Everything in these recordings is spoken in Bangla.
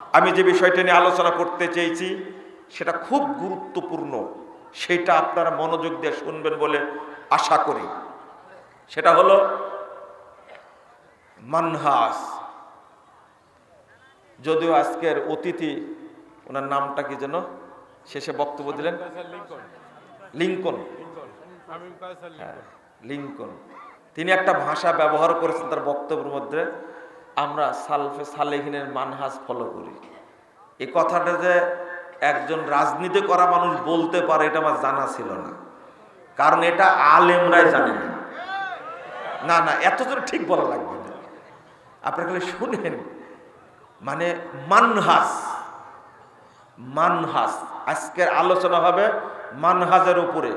আমি যে বিষয়টা নিয়ে আলোচনা করতে চেয়েছি সেটা খুব গুরুত্বপূর্ণ। সেটা আপনারা মনোযোগ দিয়ে শুনবেন বলে আশা করি। সেটা হলো মানহাস। যদিও আজকের অতিথি ওনার নামটা কি যেন? শেষে বক্তব্য দিলেন? লিঙ্কন হ্যাঁ, লিঙ্কন তিনি একটা ভাষা ব্যবহার করেছেন তার বক্তব্যের মধ্যে। আমরা সালফে সালেহিনের মানহাজ ফলো করি। এই কথাটা যে একজন রাজনীতি করা মানুষ বলতে পারে, এটা আমার জানা ছিল না। কারণ এটা আলেমরাই জানে না। না না, এত জোর ঠিক বলা লাগবে না। আপনারা শুনেন। মানে মানহাস মানহাস আজকের আলোচনা হবে মানহাজের উপরে।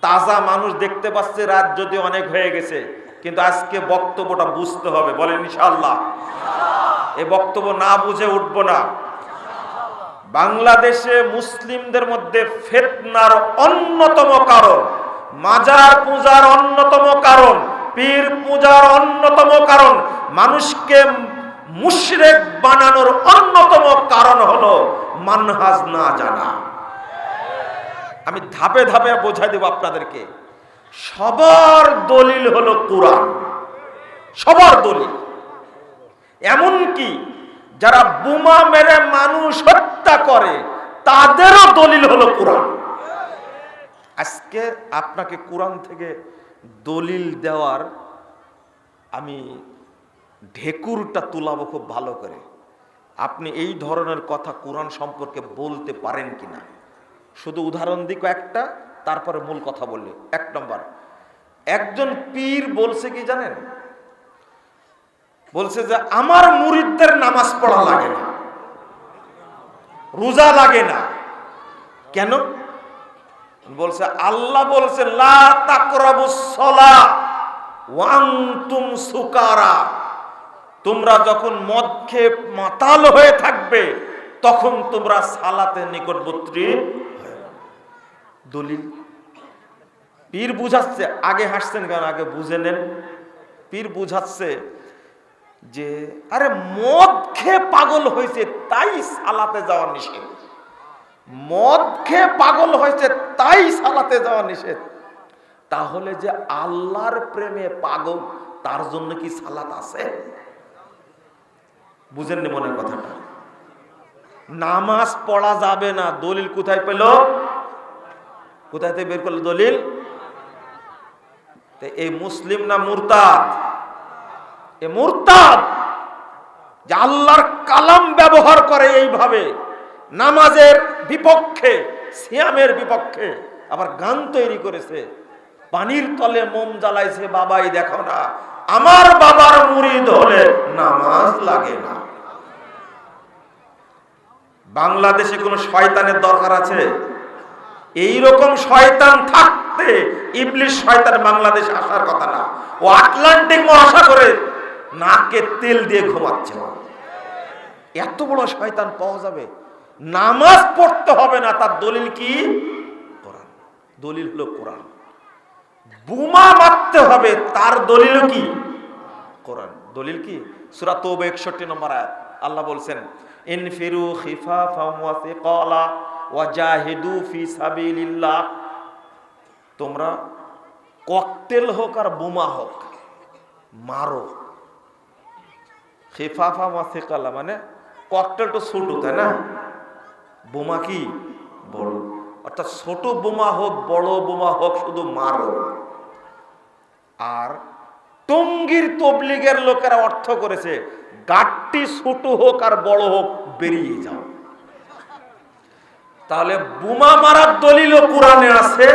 তাজা মানুষ দেখতে পাচ্ছে রাত যদি অনেক হয়ে গেছে। কিন্তু আজকে বক্তব্যটা বুঝতে হবে, বলেন ইনশাল্লাহ এই বক্তব্য না বুঝে উঠবো না। বাংলাদেশে মুসলিমদের মধ্যে ফেতনার অন্যতম কারণ, মাজার পূজার অন্যতম কারণ, পীর পূজার অন্যতম কারণ, মানুষকে মুশরেক বানানোর অন্যতম কারণ হলো মানহাজ না জানা। আমি ধাপে ধাপে বোঝাই দেব আপনাদেরকে। সবার দলিল হলো কোরআন। সবার দলিল। এমনকি যারা বোমা মেরে মানুষ হত্যা করে, তাদেরও দলিল হলো কোরআন। আজকে আপনাকে কোরআন থেকে দলিল দেওয়ার আমি ঢেকুরটা তুলাবো খুব ভালো করে। আপনি এই ধরনের কথা কোরআন সম্পর্কে বলতে পারেন কিনা? শুধু উদাহরণ দিক একটা তারপরে মূল কথা বললে। এক নম্বর, একজন পীর বলছে কি জানেন? বলছে যে, আমার মুরিদদের নামাজ পড়া লাগে না। রোজা লাগে না। কেন? বলছে, আল্লাহ বলছে, লা সুকারা। তোমরা যখন মদ খেয়ে মাতাল হয়ে থাকবে, তখন তোমরা সালাতে নিকটবর্তী। দলিল। পীর বুঝাচ্ছে, আগে হাসছেন কেন আগে বুঝে নেন। পীর বুঝাচ্ছে যে, আরে মদ খেয়ে পাগল হয়েছে, তাই সালাতে যাওয়া নিষেধ। মদ খেয়ে পাগল হয়েছে, তাই সালাতে যাওয়া নিষেধ। তাহলে যে আল্লাহর প্রেমে পাগল, তার জন্য কি সালাত আছে? বুঝেননি মনের কথাটা? নামাজ পড়া যাবে না, দলিল কোথায় পেল? কোথায় থেকে বের করল দলিল? এই মুসলিম না মুরতাদ? এ মুরতাদ! যে আল্লাহর কালাম ব্যবহার করে এইভাবে নামাজের বিপক্ষে, সিয়ামের বিপক্ষে আবার গান তৈরি করেছে। পানির তলে মোম জ্বালাইছে, বাবাই, দেখো না, আমার বাবার মুরিদ হলে নামাজ লাগে না। বাংলাদেশে কোনো শয়তানের দরকার আছে? এই রকম শয়তান থাকতে ইবলিশ শয়তান বাংলাদেশ আসার কথা না। ও আটলান্টিক মহাসা করে নাকে তেল দিয়ে ঘুমাচ্ছে। এত বড় শয়তান পাওয়া যাবে? নামাজ পড়তে হবে না, তার দলিল কি? কোরআন। দলিল হলো কোরআন। বোমা মারতে হবে, তার দলিল কি? কোরআন। দলিল কি? সূরা তৌবা 61 নম্বর আয়াত। আল্লাহ বলছেন, ইনফিরু খিফাফাম ওয়া সিকালা। তোমরা ককটেল হোক আর বোমা হোক, মারো। খিফাফা ওয়া সিকালা মানে ককটেল তো ছোট, তাই না? বোমা কি? বড়। অর্থাৎ ছোট বোমা হোক, বড় বোমা হোক, শুধু মারো। আর টঙ্গির তবলিগের লোকেরা অর্থ করেছে গাঠটি ছোট হোক আর বড় হোক, বেরিয়ে যাও। তাহলে বোমা মারার দলিল কোরআনে আছে,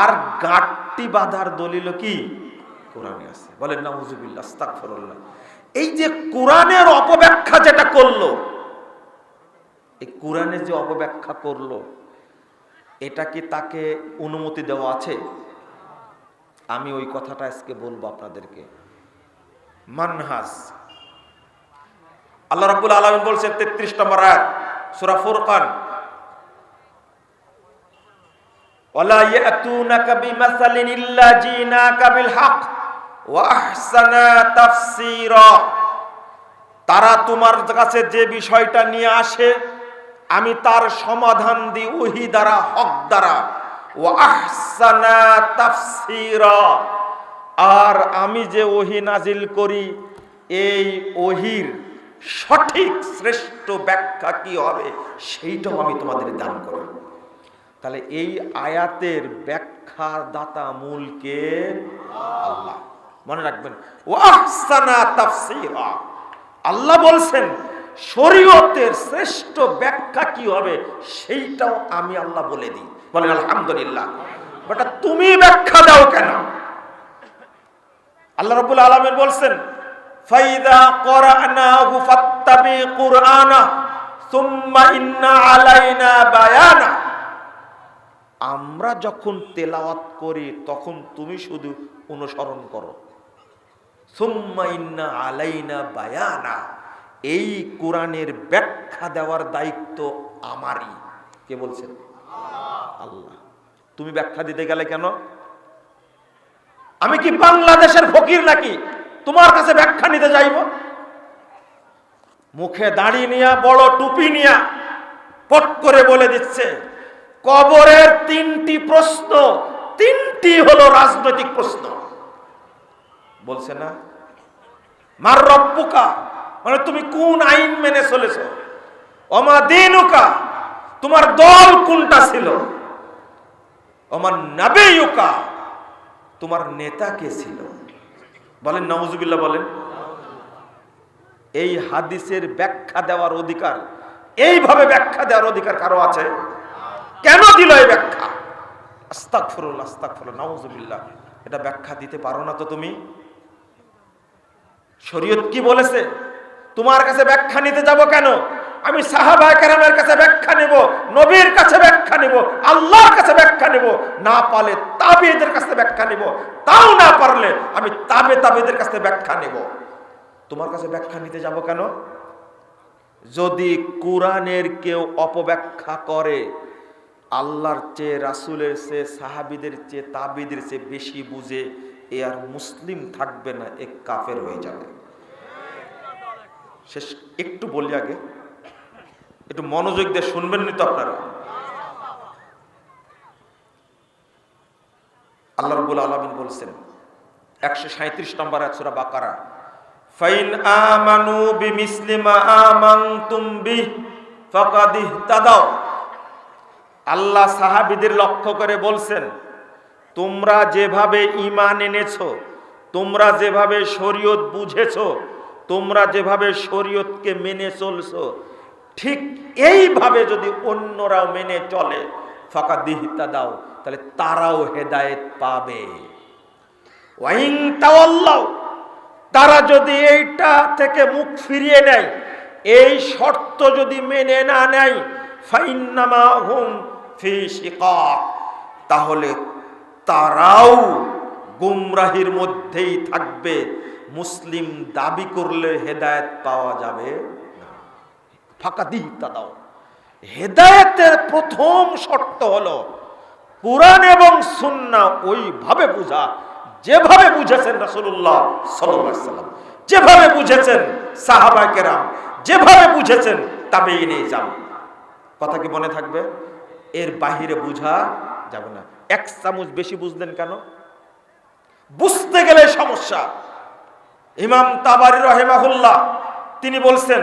আর গাঠটি বাঁধার দলিল কি? কোরআনে আছে। বলেন না আস্তাগফিরুল্লাহ। এই যে কোরআনের অপব্যাখ্যা যেটা করল, এই কোরআনে যে অপব্যাখ্যা করল, এটা কি তাকে অনুমতি দেওয়া আছে? আমি ওই কথাটা আজকে বলব আপনাদেরকে। মানহাস আল্লাহ রাব্বুল আলামিন বলছেন 33 নম্বর সূরা ফুরকান। বিমাসালিন ইল্লা জিনাকা বিল হক ওয়া আহসানা তাফসীরা। তারা তোমার কাছে যে বিষয়টা নিয়ে আসে, আমি তার সমাধান দিই ওহি দ্বারা, হক দ্বারা। ও আহসানা তাফসিরা। আর আমি যে ওহি নাজিল করি, এই ওহির সঠিক শ্রেষ্ঠ ব্যাখ্যা কি হবে? সেইটাও আমি তোমাদের দান করি তাহলে এই আয়াতের ব্যাখ্যা দাতা মূলকে আল্লাহ। মনে রাখবেন আল্লাহ বলছেন, শরীয়তের শ্রেষ্ঠ ব্যাখ্যা কি হবে সেইটাও আমি আল্লাহ বলে দিই। বলেন, আলহামদুলিল্লাহ। বেটা, তুমি ব্যাখ্যা দাও কেন? আল্লাহ রাব্বুল আলামিন বলছেন, ফাইদা করানাহু ফাত্তাবি কুরআনা সুম্মা ইন্না আলাইনা বায়ানা আমরা যখন তেলাওয়াত করি, তখন তুমি শুধু অনুসরণ করো। সুম্মা ইন্না আলাইনা বায়ানা। এই কোরআনের ব্যাখ্যা দেওয়ার দায়িত্ব আমারই। কে বলছেন আল্লাহ। তুমি ব্যাখ্যা দিতে গেলে কেন? আমি কি বাংলাদেশের ফকির নাকি? তোমার কাছে ব্যাখ্যা নিতে যাইব? মুখে দাড়ি নিয়া, বড় টুপি নিয়া, পট করে বলে দিচ্ছে। কবরের তিনটি প্রশ্ন, তিনটি হলো রাজনৈতিক প্রশ্ন। বলছে না? মার রব্বুকা মানে তুমি কোন আইন মেনে চলেছ? অমা দিনুকা, তোমার দল কোনটা ছিল? অমার নাবেয়ুকা, তোমার নেতা কে ছিল? বলেন নওয়াজুবিল্লাহ বলেন। এই হাদিসের ব্যাখ্যা দেওয়ার অধিকার, এইভাবে ব্যাখ্যা দেওয়ার অধিকার কারও আছে? কেন দিল এই ব্যাখ্যা? আস্তাক ফুরুল আস্তাক ফুরুল নওয়াজুবিল্লাহ এটা ব্যাখ্যা দিতে পারো না তো তুমি? শরীয়ত কি বলেছে? তোমার কাছে ব্যাখ্যা নিতে যাব কেন? আমি সাহাবা কেরামের কাছে ব্যাখ্যা নেব, নবীর কাছে ব্যাখ্যা নেব, আল্লাহর কাছে ব্যাখ্যা নেব। না পারলে তাবেদের কাছে ব্যাখ্যা নেব, তাও না পারলে আমি তাবে তাবেদের কাছে ব্যাখ্যা নেব। তোমার কাছে ব্যাখ্যা নিতে যাব কেন? যদি কোরআনের কেউ অপব্যাখ্যা করে আল্লাহর চেয়ে, রাসুলের চেয়ে, সাহাবিদের চেয়ে, তাবিদের চেয়ে বেশি বুঝে এ আর মুসলিম থাকবে না, এ কাফের হয়ে যাবে। শেষ, একটু বলি আগে, একটু মনোযোগ দিয়ে শুনবেন নি তো আপনারা। আল্লাহ রবুল আলমিন বলছেন, একশো সাঁত্রিশ নম্বর একশোরা বাকারা, ফাইন আমানু বিমিসলিমা আমানতুম বিহ, ফাকাদ ইহতাদাও আল্লাহ সাহাবিদের লক্ষ্য করে বলছেন, তোমরা যেভাবে ঈমান এনেছো, তোমরা যেভাবে শরীয়ত বুঝেছ, তোমরা যেভাবে শরীয়তকে মেনে চলছো, ঠিক এইভাবে যদি অন্যরাও মেনে চলে ফাঁকা দিহিতা দাও তাহলে তারাও হেদায়েত পাবে। তারা যদি এইটা থেকে মুখ ফিরিয়ে নেয়, এই শর্ত যদি মেনে না নেয় ফি তাহলে তারাও গুমরাহির মধ্যেই থাকবে। মুসলিম দাবি করলে হেদায়েত পাওয়া যাবে ফাঁকা দিহিতা দাও। হেদায়েতের প্রথম শর্ত হলো, কোরআন এবং সুন্না ওইভাবে বুঝা। যেভাবে বুঝেছেন সাল্লাল্লাহু সাল্লাম যেভাবে বুঝেছেন সাহাবা কেরাম, যেভাবে বুঝেছেন তবে নিয়ে যান কথা কি মনে থাকবে? এর বাহিরে বুঝা যাবে না। এক চামচ বেশি বুঝলেন কেন? বুঝতে গেলে সমস্যা। ইমাম তাবারি রহেমাহুল্লাহ, তিনি বলছেন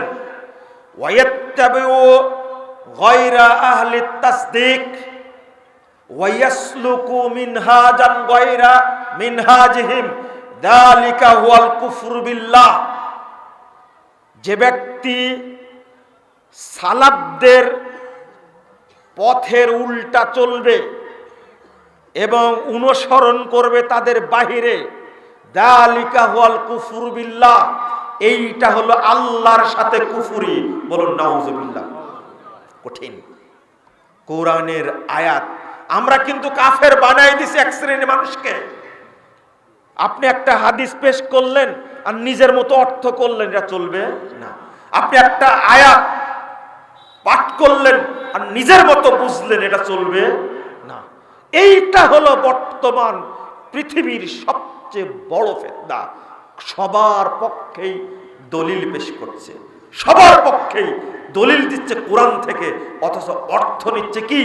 যে ব্যক্তি সালাবদের পথের উল্টা চলবে এবং অনুসরণ করবে তাদের বাহিরে। দালিকা কুফুর বিল্লাহ, এইটা হলো আল্লাহর সাথে কুফুরি। বলুন নাউজুবিল্লাহ কঠিন। কোরআনের আয়াত। আমরা কিন্তু কাফের বানাই দিছি এক শ্রেণির মানুষকে। আপনি একটা হাদিস পেশ করলেন আর নিজের মতো অর্থ করলেন, এটা চলবে না। আপনি একটা আয়াত পাঠ করলেন আর নিজের মতো বুঝলেন এটা চলবে না। এইটা হলো বর্তমান পৃথিবীর সবচেয়ে বড় ফেতনা। সবার পক্ষেই দলিল পেশ করছে। সবার পক্ষেই দলিল দিচ্ছে কোরআন থেকে, অথচ অর্থ নিচ্ছে কি?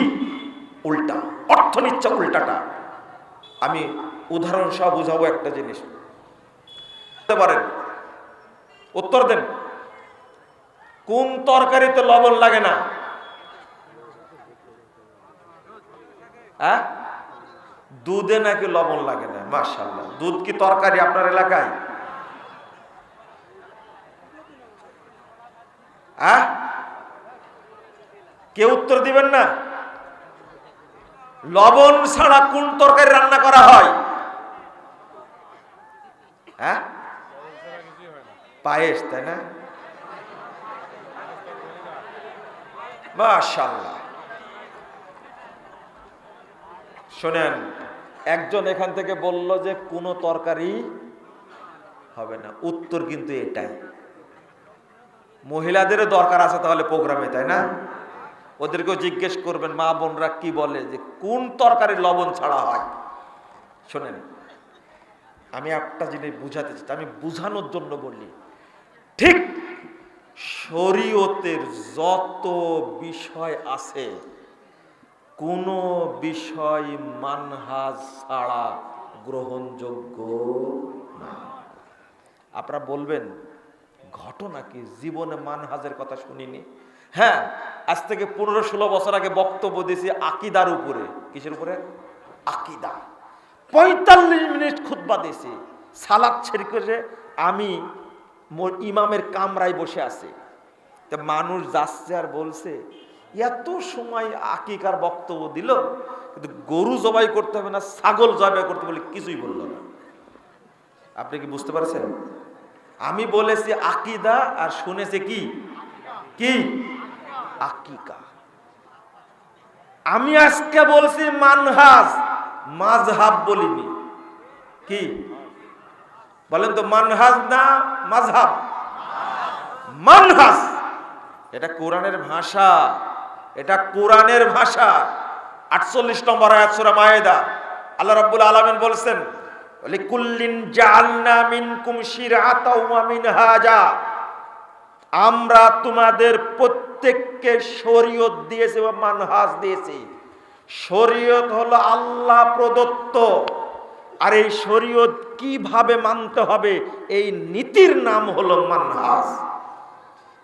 উল্টা। অর্থ নিচ্ছে উল্টাটা। আমি উদাহরণ সহ বুঝাবো একটা জিনিস। পারেন, উত্তর দেন। কোন তরকারিতে লবণ লাগে না? হ্যাঁ? দুধে নাকি লবণ লাগে না? মার্শাল্লাহ দুধ কি তরকারি আপনার এলাকায়? হ্যাঁ? কেউ উত্তর দিবেন না? লবণ ছাড়া কোন তরকারি রান্না করা হয়? হ্যাঁ? পায়েস, তাই না? মাশাল্লাহ শোনেন, একজন এখান থেকে বলল যে কোনো তরকারি হবে না। উত্তর কিন্তু এটাই। মহিলাদেরও দরকার আছে তাহলে প্রোগ্রামে, তাই না? ওদেরকেও জিজ্ঞেস করবেন, মা বোনরা কি বলে যে কোন তরকারি লবণ ছাড়া হয়? শোনেন, আমি একটা জিনিস বুঝাতে চাই, আমি বুঝানোর জন্য বলি, ঠিক শরীয়তের যত বিষয় আছে, কোনো বিষয় মানহাজ ছাড়া গ্রহণযোগ্য না। আপনারা বলবেন, ঘটনা কি? জীবনে মানহাজের কথা শুনিনি? হ্যাঁ আজ থেকে পনেরো ষোলো বছর আগে বক্তব্য দিয়েছি আকিদার উপরে। কিসের উপরে? আকিদা। পঁয়তাল্লিশ মিনিট খুতবা দিয়েছি। সালাদ ছেড়ে করে আমি ইমামের কামরায় বসে আছে। তা মানুষ যাচ্ছে আর বলছে, এত সময় আকিকার বক্তব্য দিল, কিন্তু গরু জবাই করতে হবে না, ছাগল জবাই করতে বলে কিছুই বলল না। আপনি কি বুঝতে পারছেন? আমি বলেছি আকিদা আর শুনেছে কি? কি? আকিকা। আমি আজকে বলছি মানহাজ মাঝহাব বলিনি। কি? বলেন তো, মানহাজ না মাঝহাব মানহাজ। এটা কোরআনের ভাষা। এটা কোরআনের ভাষা। আটচল্লিশ নম্বর আয়াত সূরা মায়েদা। আল্লাহ রাব্বুল আলামিন বলছেন, লিকুল্লিন জাআলনা মিনকুম শিরআতাও ওয়া মিনহাজা। আমরা তোমাদের প্রত্যেককে শরীয়ত দিয়েছি বা মানহাজ দিয়েছি। শরীয়ত হলো আল্লাহ প্রদত্ত। আর এই শরীয়ত কীভাবে মানতে হবে? এই নীতির নাম হলো মানহাজ।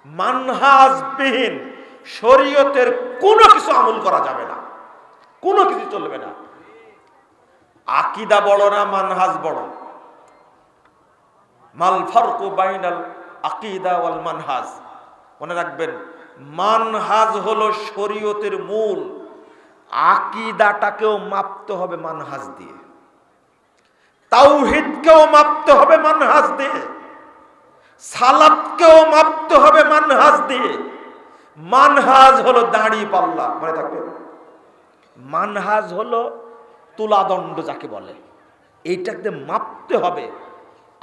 মানহাজবিহীন শরীয়তের কোনো কিছু আমল করা যাবে না। কোনো কিছু চলবে না। আকিদা বড় না মানহাজ বড়? মাল ফারকু বাইনাল আকিদা ওয়াল মানহাজ। মনে রাখবেন, মানহাজ হলো শরীয়তের মূল। আকিদাটাকেও মাপতে হবে মানহাজ দিয়ে। তাওহিদকেও মাপতে হবে মানহাজ দিয়ে। সালাদকেও মাপতে হবে মানহাজ দিয়ে। মানহাজ হলো দাঁড়ি পাল্লা, মনে থাকবে? মানহাজ হলো তুলাদণ্ড যাকে বলে। এইটাকে মাপতে হবে।